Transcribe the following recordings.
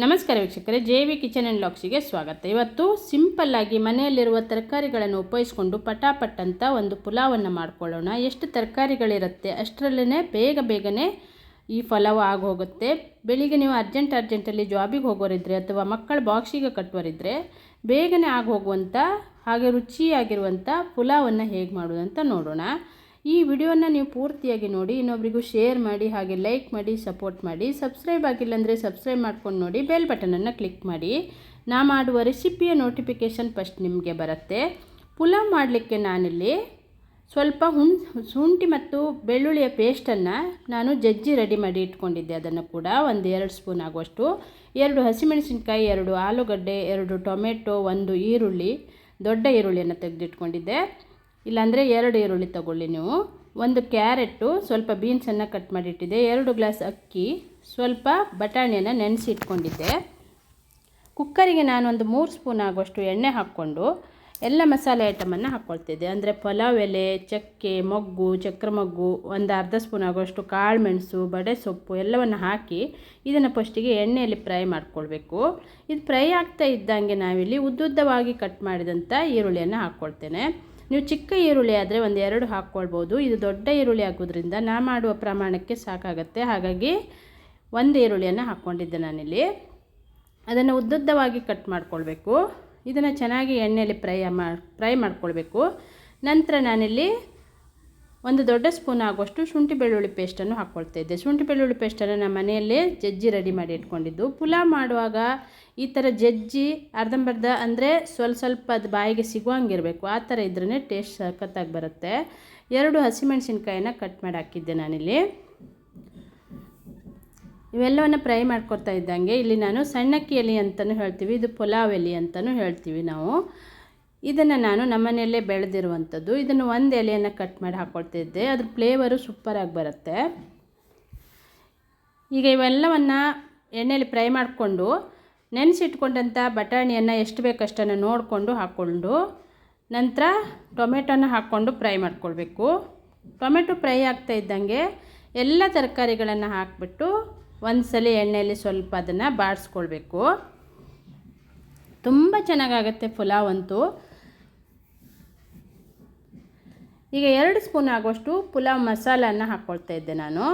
ನಮಸ್ಕಾರ ವೀಕ್ಷಕರೇ, J V kitchen and ಲಾಕ್ಸಿಗೆ ಸ್ವಾಗತ. ಇವತ್ತು ಸಿಂಪಲ್ಲಾಗಿ ಮನೆಯಲ್ಲಿರುವ ತರಕಾರಿಗಳನ್ನು ಉಪಯೋಗಿಸ್ಕೊಂಡು ಪಟಾಪಟ್ ಅಂತ ಒಂದು ಪುಲಾವನ್ನು ಮಾಡ್ಕೊಳ್ಳೋಣ. ಎಷ್ಟು ತರಕಾರಿಗಳಿರುತ್ತೆ ಅಷ್ಟರಲ್ಲೇ ಬೇಗ ಬೇಗನೆ ಈ ಫಲವು ಆಗೋಗುತ್ತೆ. ಬೆಳಿಗ್ಗೆ ನೀವು ಅರ್ಜೆಂಟ್ ಅರ್ಜೆಂಟಲ್ಲಿ ಜಾಬಿಗೆ ಹೋಗೋರಿದ್ರೆ ಅಥವಾ ಮಕ್ಕಳ ಬಾಕ್ಸಿಗೆ ಕಟ್ಟೋರಿದ್ರೆ ಬೇಗನೆ ಆಗೋಗುವಂಥ ಹಾಗೆ ರುಚಿಯಾಗಿರುವಂಥ ಪುಲಾವನ್ನು ಹೇಗೆ ಮಾಡೋದಂತ ನೋಡೋಣ. ಈ ವಿಡಿಯೋನ ನೀವು ಪೂರ್ತಿಯಾಗಿ ನೋಡಿ, ಇನ್ನೊಬ್ರಿಗೂ ಶೇರ್ ಮಾಡಿ, ಹಾಗೆ ಲೈಕ್ ಮಾಡಿ ಸಪೋರ್ಟ್ ಮಾಡಿ ಸಬ್ಸ್ಕ್ರೈಬ್ ಆಗಿಲ್ಲ ಅಂದರೆ ಸಬ್ಸ್ಕ್ರೈಬ್ ಮಾಡ್ಕೊಂಡು ನೋಡಿ ಬೆಲ್ ಬಟನನ್ನು ಕ್ಲಿಕ್ ಮಾಡಿ. ನಾ ಮಾಡುವ ರೆಸಿಪಿಯ ನೋಟಿಫಿಕೇಷನ್ ಫಸ್ಟ್ ನಿಮಗೆ ಬರುತ್ತೆ. ಪುಲಾವ್ ಮಾಡಲಿಕ್ಕೆ ನಾನಿಲ್ಲಿ ಸ್ವಲ್ಪ ಹುಣ್, ಶುಂಠಿ ಮತ್ತು ಬೆಳ್ಳುಳ್ಳಿಯ ಪೇಸ್ಟನ್ನು ನಾನು ಜಜ್ಜಿ ರೆಡಿ ಮಾಡಿ ಇಟ್ಕೊಂಡಿದ್ದೆ. ಅದನ್ನು ಕೂಡ ಒಂದು ಎರಡು ಸ್ಪೂನ್ ಆಗುವಷ್ಟು. ಎರಡು ಹಸಿಮೆಣಸಿನ್ಕಾಯಿ, ಎರಡು ಆಲೂಗಡ್ಡೆ, ಎರಡು ಟೊಮೆಟೊ, ಒಂದು ಈರುಳ್ಳಿ, ದೊಡ್ಡ ಈರುಳ್ಳಿಯನ್ನು ತೆಗೆದಿಟ್ಕೊಂಡಿದ್ದೆ. ಇಲ್ಲಾಂದರೆ ಎರಡು ಈರುಳ್ಳಿ ತಗೊಳ್ಳಿ ನೀವು. ಒಂದು ಕ್ಯಾರೆಟು ಸ್ವಲ್ಪ ಬೀನ್ಸನ್ನು ಕಟ್ ಮಾಡಿಟ್ಟಿದ್ದೆ. ಎರಡು ಗ್ಲಾಸ್ ಅಕ್ಕಿ, ಸ್ವಲ್ಪ ಬಟಾಣಿಯನ್ನು ನೆನೆಸಿ ಇಟ್ಕೊಂಡಿದ್ದೆ ಕುಕ್ಕರಿಗೆ ನಾನು ಒಂದು ಮೂರು ಸ್ಪೂನ್ ಆಗುವಷ್ಟು ಎಣ್ಣೆ ಹಾಕ್ಕೊಂಡು ಎಲ್ಲ ಮಸಾಲೆ ಐಟಮನ್ನು ಹಾಕ್ಕೊಳ್ತಿದ್ದೆ ಅಂದರೆ ಪಲಾವ್ ಎಲೆ, ಚಕ್ಕೆ, ಮೊಗ್ಗು, ಚಕ್ರ ಮೊಗ್ಗು, ಒಂದು ಅರ್ಧ ಸ್ಪೂನ್ ಆಗುವಷ್ಟು ಕಾಳು ಮೆಣಸು, ಬಡೆ ಸೊಪ್ಪು ಎಲ್ಲವನ್ನು ಹಾಕಿ ಇದನ್ನು ಫಸ್ಟಿಗೆ ಎಣ್ಣೆಯಲ್ಲಿ ಫ್ರೈ ಮಾಡ್ಕೊಳ್ಬೇಕು. ಇದು ಫ್ರೈ ಆಗ್ತಾ ಇದ್ದಂಗೆ ನಾವಿಲ್ಲಿ ಉದ್ದುದ್ದವಾಗಿ ಕಟ್ ಮಾಡಿದಂಥ ಈರುಳ್ಳಿಯನ್ನು ಹಾಕ್ಕೊಳ್ತೇನೆ ನೀವು ಚಿಕ್ಕ ಈರುಳ್ಳಿ ಆದರೆ ಒಂದು ಎರಡು ಹಾಕ್ಕೊಳ್ಬೋದು. ಇದು ದೊಡ್ಡ ಈರುಳ್ಳಿ ಆಗೋದ್ರಿಂದ ನಾ ಮಾಡುವ ಪ್ರಮಾಣಕ್ಕೆ ಸಾಕಾಗತ್ತೆ. ಹಾಗಾಗಿ ಒಂದು ಈರುಳ್ಳಿಯನ್ನು ಹಾಕ್ಕೊಂಡಿದ್ದೆ ನಾನಿಲ್ಲಿ. ಅದನ್ನು ಉದ್ದುದ್ದವಾಗಿ ಕಟ್ ಮಾಡ್ಕೊಳ್ಬೇಕು. ಇದನ್ನು ಚೆನ್ನಾಗಿ ಎಣ್ಣೆಯಲ್ಲಿ ಫ್ರೈ ಮಾ, ಫ್ರೈ ಮಾಡ್ಕೊಳ್ಬೇಕು. ನಂತರ ನಾನಿಲ್ಲಿ ಒಂದು ದೊಡ್ಡ ಸ್ಪೂನ್ ಆಗುವಷ್ಟು ಶುಂಠಿ ಬೆಳ್ಳುಳ್ಳಿ ಪೇಸ್ಟನ್ನು ಹಾಕ್ಕೊಳ್ತಾ ಇದ್ದೆ. ಶುಂಠಿ ಬೆಳ್ಳುಳ್ಳಿ ಪೇಸ್ಟನ್ನು ನಮ್ಮ ಮನೆಯಲ್ಲೇ ಜಜ್ಜಿ ರೆಡಿ ಮಾಡಿ ಇಟ್ಕೊಂಡಿದ್ದು. ಪುಲಾವ್ ಮಾಡುವಾಗ ಈ ಥರ ಜಜ್ಜಿ ಅರ್ಧಂಬರ್ಧ ಅಂದರೆ ಸ್ವಲ್ಪ ಸ್ವಲ್ಪ ಅದು ಬಾಯಿಗೆ ಸಿಗುವಂಗಿರಬೇಕು. ಆ ಥರ ಇದ್ರೇ ಟೇಸ್ಟ್ ಸಖತ್ತಾಗಿ ಬರುತ್ತೆ. ಎರಡು ಹಸಿಮೆಣಸಿನ್ಕಾಯಿನ ಕಟ್ ಮಾಡಿ ಹಾಕಿದ್ದೆ ನಾನಿಲ್ಲಿ. ಇವೆಲ್ಲವನ್ನು ಫ್ರೈ ಮಾಡ್ಕೊಳ್ತಾ ಇದ್ದಂಗೆ ಇಲ್ಲಿ ನಾನು ಸಣ್ಣಕ್ಕಿ ಎಲೆ ಅಂತಲೂ ಹೇಳ್ತೀವಿ, ಇದು ಪುಲಾವ್ ಎಲೆ ಅಂತಲೂ ಹೇಳ್ತೀವಿ ನಾವು. ಇದನ್ನು ನಾನು ನಮ್ಮನೆಯಲ್ಲೇ ಬೆಳೆದಿರುವಂಥದ್ದು. ಇದನ್ನು ಒಂದು ಎಲೆಯನ್ನು ಕಟ್ ಮಾಡಿ ಹಾಕ್ಕೊಳ್ತಿದ್ದೆ ಅದ್ರ ಫ್ಲೇವರು ಸೂಪರಾಗಿ ಬರುತ್ತೆ. ಈಗ ಇವೆಲ್ಲವನ್ನು ಎಣ್ಣೆಯಲ್ಲಿ ಫ್ರೈ ಮಾಡಿಕೊಂಡು ನೆನೆಸಿಟ್ಕೊಂಡಂಥ ಬಟಾಣಿಯನ್ನು ಎಷ್ಟು ಬೇಕಷ್ಟನ್ನು ನೋಡಿಕೊಂಡು ಹಾಕ್ಕೊಂಡು ನಂತರ ಟೊಮೆಟೊನ ಹಾಕ್ಕೊಂಡು ಫ್ರೈ ಮಾಡ್ಕೊಳ್ಬೇಕು. ಟೊಮೆಟೊ ಫ್ರೈ ಆಗ್ತಾ ಇದ್ದಂಗೆ ಎಲ್ಲ ತರಕಾರಿಗಳನ್ನು ಹಾಕಿಬಿಟ್ಟು ಒಂದು ಸಲ ಎಣ್ಣೆಯಲ್ಲಿ ಸ್ವಲ್ಪ ಅದನ್ನು ಬಾಡಿಸ್ಕೊಳ್ಬೇಕು ತುಂಬ ಚೆನ್ನಾಗಾಗತ್ತೆ ಪುಲಾವ್ ಅಂತೂ. ಈಗ ಎರಡು ಸ್ಪೂನ್ ಆಗುವಷ್ಟು ಪುಲಾವ್ ಮಸಾಲನ್ನು ಹಾಕ್ಕೊಳ್ತಾ ಇದ್ದೆ ನಾನು.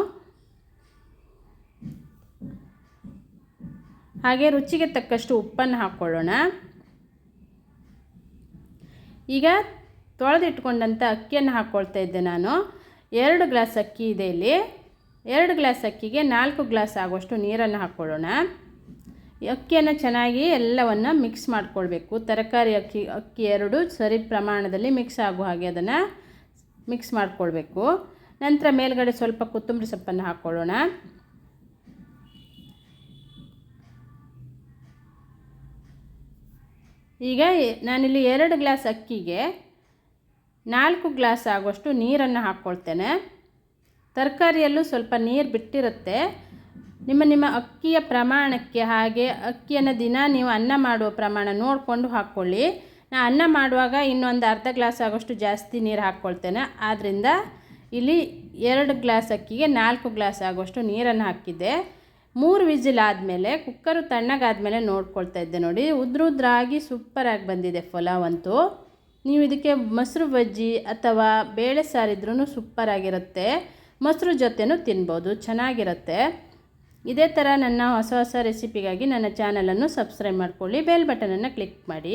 ಹಾಗೆ ರುಚಿಗೆ ತಕ್ಕಷ್ಟು ಉಪ್ಪನ್ನು ಹಾಕ್ಕೊಳ್ಳೋಣ ಈಗ ತೊಳೆದಿಟ್ಕೊಂಡಂಥ ಅಕ್ಕಿಯನ್ನು ಹಾಕ್ಕೊಳ್ತಾ ಇದ್ದೆ ನಾನು. ಎರಡು ಗ್ಲಾಸ್ ಅಕ್ಕಿ ಇದೆ ಇಲ್ಲಿ. ಎರಡು ಗ್ಲಾಸ್ ಅಕ್ಕಿಗೆ ನಾಲ್ಕು ಗ್ಲಾಸ್ ಆಗುವಷ್ಟು ನೀರನ್ನು ಹಾಕ್ಕೊಳ್ಳೋಣ ಅಕ್ಕಿಯನ್ನು ಚೆನ್ನಾಗಿ ಎಲ್ಲವನ್ನು ಮಿಕ್ಸ್ ಮಾಡಿಕೊಳ್ಬೇಕು. ತರಕಾರಿ ಅಕ್ಕಿ ಅಕ್ಕಿ ಎರಡು ಸರಿ ಪ್ರಮಾಣದಲ್ಲಿ ಮಿಕ್ಸ್ ಆಗುವ ಹಾಗೆ ಅದನ್ನು ಮಿಕ್ಸ್ ಮಾಡ್ಕೊಳ್ಬೇಕು. ನಂತರ ಮೇಲ್ಗಡೆ ಸ್ವಲ್ಪ ಕೊತ್ತಂಬರಿ ಸೊಪ್ಪನ್ನು ಹಾಕ್ಕೊಳ್ಳೋಣ. ಈಗ ನಾನಿಲ್ಲಿ ಎರಡು ಗ್ಲಾಸ್ ಅಕ್ಕಿಗೆ ನಾಲ್ಕು ಗ್ಲಾಸ್ ಆಗುವಷ್ಟು ನೀರನ್ನು ಹಾಕ್ಕೊಳ್ತೇನೆ. ತರಕಾರಿಯಲ್ಲೂ ಸ್ವಲ್ಪ ನೀರು ಬಿಟ್ಟಿರುತ್ತೆ. ನಿಮ್ಮ ನಿಮ್ಮ ಅಕ್ಕಿಯ ಪ್ರಮಾಣಕ್ಕೆ ಹಾಗೆ ಅಕ್ಕಿಯನ್ನು ದಿನ ನೀವು ಅನ್ನ ಮಾಡುವ ಪ್ರಮಾಣ ನೋಡಿಕೊಂಡು ಹಾಕ್ಕೊಳ್ಳಿ. ನಾ ಅನ್ನ ಮಾಡುವಾಗ ಇನ್ನೊಂದು ಅರ್ಧ ಗ್ಲಾಸ್ ಆಗೋಷ್ಟು ಜಾಸ್ತಿ ನೀರು ಹಾಕ್ಕೊಳ್ತೇನೆ. ಆದ್ದರಿಂದ ಇಲ್ಲಿ ಎರಡು ಗ್ಲಾಸ್ ಅಕ್ಕಿಗೆ ನಾಲ್ಕು ಗ್ಲಾಸ್ ಆಗೋಷ್ಟು ನೀರನ್ನು ಹಾಕಿದ್ದೆ. ಮೂರು ವಿಜಿಲ್ ಆದಮೇಲೆ ಕುಕ್ಕರು ತಣ್ಣಗಾದಮೇಲೆ ನೋಡ್ಕೊಳ್ತಾ ಇದ್ದೆ ನೋಡಿ. ಉದ್ರುದ್ರಾಗಿ ಸೂಪರಾಗಿ ಬಂದಿದೆ ಪಲಾವ್ ಅಂತೂ ನೀವು ಇದಕ್ಕೆ ಮೊಸರು ಬಜ್ಜಿ ಅಥವಾ ಬೇಳೆ ಸಾರಿದ್ರೂ ಸೂಪರಾಗಿರುತ್ತೆ. ಮೊಸರು ಜೊತೆನೂ ತಿನ್ಬೋದು, ಚೆನ್ನಾಗಿರುತ್ತೆ. ಇದೇ ಥರ ನನ್ನ ಹೊಸ ಹೊಸ ರೆಸಿಪಿಗಾಗಿ ನನ್ನ ಚಾನಲನ್ನು ಸಬ್ಸ್ಕ್ರೈಬ್ ಮಾಡ್ಕೊಳ್ಳಿ, ಬೆಲ್ ಬಟನನ್ನು ಕ್ಲಿಕ್ ಮಾಡಿ.